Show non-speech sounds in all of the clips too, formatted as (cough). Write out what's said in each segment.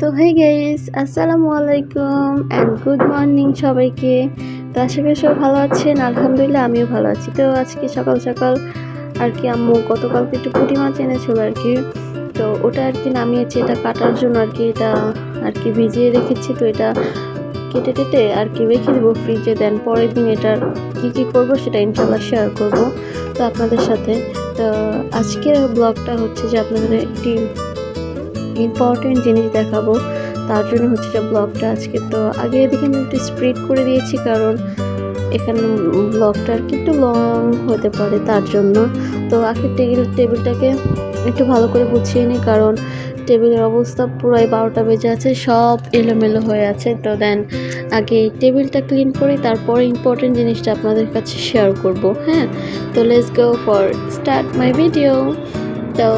তো hi guys আসসালামু আলাইকুম অ্যান্ড গুড মর্নিং সবাইকে। তো আশা করি সবাই ভালো আছেন, আলহামদুলিল্লাহ আমিও ভালো আছি। তো আজকে সকাল সকাল আর কি আম্মু গতকালকে একটু পুঁটি মাছ এনেছিল আর কি। তো ওটা আর কি নামিয়েছি, এটা কাটার জন্য আর কি এটা আর কি ভিজিয়ে রেখেছি, তো এটা কেটে টেটে আর কি রেখে দেবো ফ্রিজে দেন পরের দিন এটার কী কী করব সেটা ইনশাল্লাহ শেয়ার করব। তো আপনাদের সাথে। তো আজকের ব্লগটা হচ্ছে যে আপনাদের একটি ইম্পর্টেন্ট জিনিস দেখাবো। তার জন্য হচ্ছে যে ব্লগটা আজকে। তো আগে এদিকে আমি একটু স্প্রিড করে দিয়েছি কারণ এখানে ব্লগটা আর কি একটু লং হতে পারে তার জন্য। তো আগে টেবিল টেবিলটাকে একটু ভালো করে গুছিয়ে নিই কারণ টেবিলের অবস্থা পুরাই বারোটা বেজে আছে, সব এলোমেলো হয়ে আছে। তো দেন আগে টেবিলটা ক্লিন করি, তারপরে ইম্পর্টেন্ট জিনিসটা আপনাদের কাছে শেয়ার করব হ্যাঁ? তো let's go for start my video তো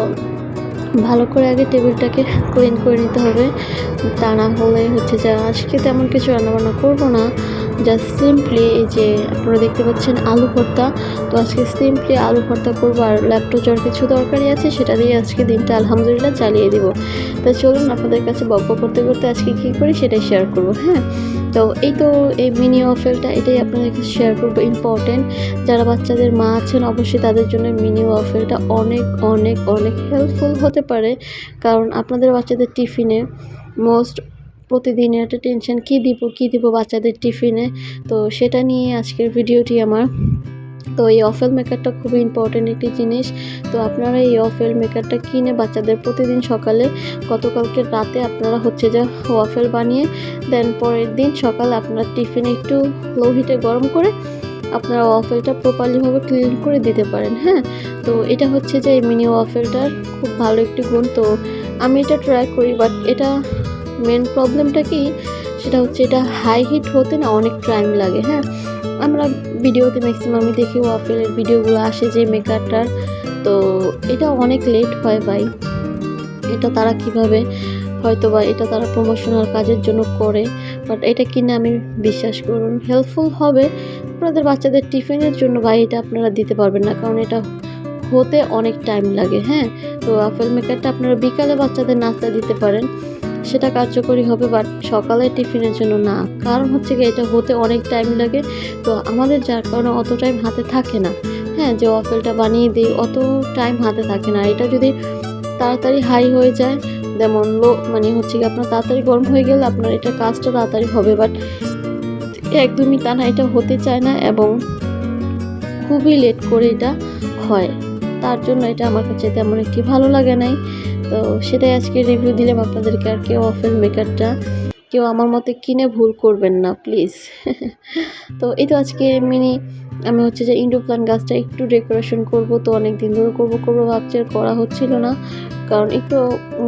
ভালো করে আগে টেবিলটাকে ক্লিন করে নিতে হবে। তা না হলে হচ্ছে যে আজকে তেমন কিছু রান্নাবান্না করব না। জাস্ট সিম্পলি এই যে আপনারা দেখতে পাচ্ছেন আলু ভর্তা। তো আজকে সিম্পলি আলু ভর্তা করব আর ল্যাপটপ কিছু দরকারি আছে, সেটা দিয়ে আজকে দিনটা আলহামদুলিল্লাহ চালিয়ে দিব। তো চলুন আপনাদের কাছে বক্য করতে করতে আজকে কী করি সেটাই শেয়ার করব হ্যাঁ? তো এই তো এই মিনি ওয়াফেলটা এটাই আপনাদের কাছে শেয়ার করব ইম্পর্টেন্ট যারা বাচ্চাদের মা আছেন, অবশ্যই তাদের জন্য মিনি ওয়াফেলটা অনেক অনেক অনেক হেল্পফুল হতে পারে। কারণ আপনাদের বাচ্চাদের টিফিনে মোস্ট প্রতিদিনের একটা টেনশন কী দিব কী দিব বাচ্চাদের টিফিনে তো সেটা নিয়ে আজকের ভিডিওটি আমার। তো এই অফেল মেকারটা খুবই ইম্পর্টেন্ট একটি জিনিস। তো আপনারা এই অফেল মেকারটা কিনে বাচ্চাদের প্রতিদিন সকালে, গতকালকে রাতে আপনারা হচ্ছে যে ওয়াফেল বানিয়ে দেন পরের দিন সকালে আপনার টিফিনে একটু লো হিটে গরম করে, আপনারা ওয়াফেলটা প্রপারলিভাবে ক্লিন করে দিতে পারেন হ্যাঁ? তো এটা হচ্ছে যে এই মিনি ওয়াফেলটার খুব ভালো একটি গুণ। তো আমি এটা ট্রাই করি বাট এটা মেন প্রবলেমটা কি? সেটা হচ্ছে এটা হাই হিট হতে না অনেক টাইম লাগে হ্যাঁ? আমরা ভিডিওতে ম্যাক্সিমামই দেখি ওয়াফেলের ভিডিওগুলো আসে যে মেকারটার তো এটা অনেক লেট হয় ভাই। এটা তারা কীভাবে হয়তো বা এটা তারা প্রমোশনাল কাজের জন্য করে বাট এটা কিনে আমি বিশ্বাস করুন হেল্পফুল হবে। আপনাদের বাচ্চাদের টিফিনের জন্য ভাই এটা আপনারা দিতে পারবেন না, কারণ এটা হতে অনেক টাইম লাগে হ্যাঁ? তো আপেল মেকারটা আপনারা বিকালে বাচ্চাদের নাস্তা দিতে পারেন। সেটা কার্যকরী হবে বাট সকালে টিফিনের জন্য না। কারণ হচ্ছে কি এটা হতে অনেক টাইম লাগে, তো আমাদের যার কারণে অত টাইম হাতে থাকে না। হ্যাঁ যে ওয়াফেলটা বানিয়ে দিই, অত টাইম হাতে থাকে না। এটা যদি তাড়াতাড়ি হাই হয়ে যায়, যেমন লো মানে হচ্ছে কি আপনার তাড়াতাড়ি গরম হয়ে গেলে আপনার এটা কাজটা তাড়াতাড়ি হবে বাট একদমই তা না, এটা হতে চায় না এবং খুবই লেট করে এটা হয়। তার জন্য এটা আমার কাছে তেমন একটি ভালো লাগে নাই। তো সেটাই আজকে রিভিউ দিলাম আপনাদেরকে আর কেউ অফেল মেকারটা কেউ আমার মতে কিনে ভুল করবেন না প্লিজ (laughs) তো এই তো আজকে মিনি আমি হচ্ছে যে ইন্ডো প্লান্ট গাছটা একটু ডেকোরেশন করব, তো অনেক দিন ধরে করব করব, ভাবছি করা হচ্ছিল না। কারণ একটু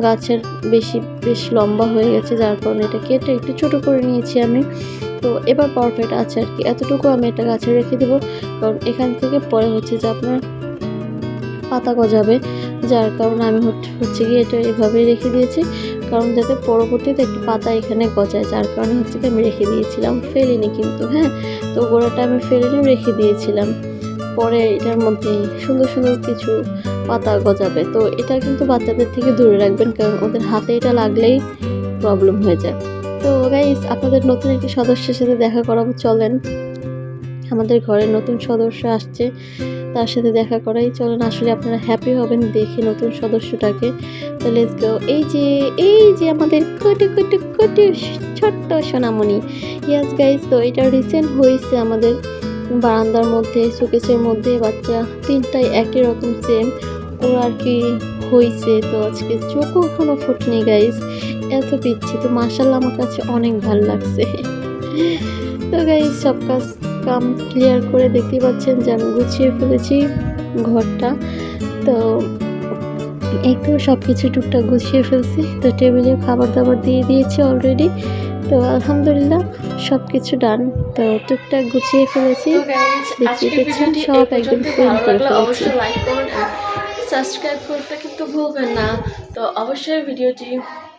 গাছের বেশি, বেশ লম্বা হয়ে গেছে, যার কারণে এটা কেটে একটু ছোট করে নিয়েছি আমি। তো এবার পারফেক্ট আছে আর কি। এতটুকু আমি এটা গাছে রেখে দেবো। কারণ এখান থেকে পরে হচ্ছে যে আপনার পাতা গজাবে। যার কারণে আমি হচ্ছে গিয়ে এটা এভাবেই রেখে দিয়েছি। কারণ যাতে পরবর্তীতে একটু পাতা এখানে গজায়, যার কারণে হচ্ছে কি আমি রেখে দিয়েছিলাম। ফেলিনি কিন্তু হ্যাঁ? তো গোড়াটা আমি ফেলিনি রেখে দিয়েছিলাম। পরে এটার মধ্যে সুন্দর সুন্দর কিছু পাতা গজাবে। তো এটা কিন্তু বাচ্চাদের থেকে দূরে রাখবেন, কারণ ওদের হাতে এটা লাগলেই প্রবলেম হয়ে যায়। তো গাইস আপনাদের নতুন একটি সদস্যের সাথে দেখা করাবো, চলেন। আমাদের ঘরে নতুন সদস্য আসছে। তার সাথে দেখা করাই। চলেন, আসলে আপনারা হ্যাপি হবেন দেখে নতুন সদস্যটাকে। তো লেটস গো এই যে এই যে আমাদের কুটু কুটু কুটু, ছোট্ট সোনামণি। ইয়াস গাইস তো এটা রিসেন্ট হয়েছে আমাদের বারান্দার মধ্যে, শোকেসের মধ্যে। বাচ্চা তিনটাই একই রকম সেম ও আর কি হয়েছে, তো আজকে চোখও এখনও ফুটনি গাইস এত পিচ্ছি তো মার্শাল্লাহ আমার কাছে অনেক ভালো লাগছে। তো গাইস সব কাজ কাম ক্লিয়ার করে দেখতে পাচ্ছেন যে আমি গুছিয়ে ফেলেছি ঘরটা। তো একটু সব কিছু টুকটাক গুছিয়ে ফেলছি। তো টেবিলে খাবার দাবার দিয়ে দিয়েছি অলরেডি তো আলহামদুলিল্লাহ সব কিছু ডান তো টুকটাক গুছিয়ে ফেলেছি। দেখতে পাচ্ছেন সব একদম ক্লিন করে ফেলেছি। সাবস্ক্রাইব করতে কিন্তু ভুলবেন না। তো অবশ্যই ভিডিওটি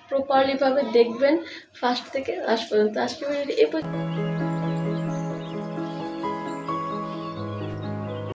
প্রপারলিভাবে দেখবেন। ফার্স্ট থেকে লাস্ট পর্যন্ত। আজকে ভিডিওটি এই পর্যন্ত।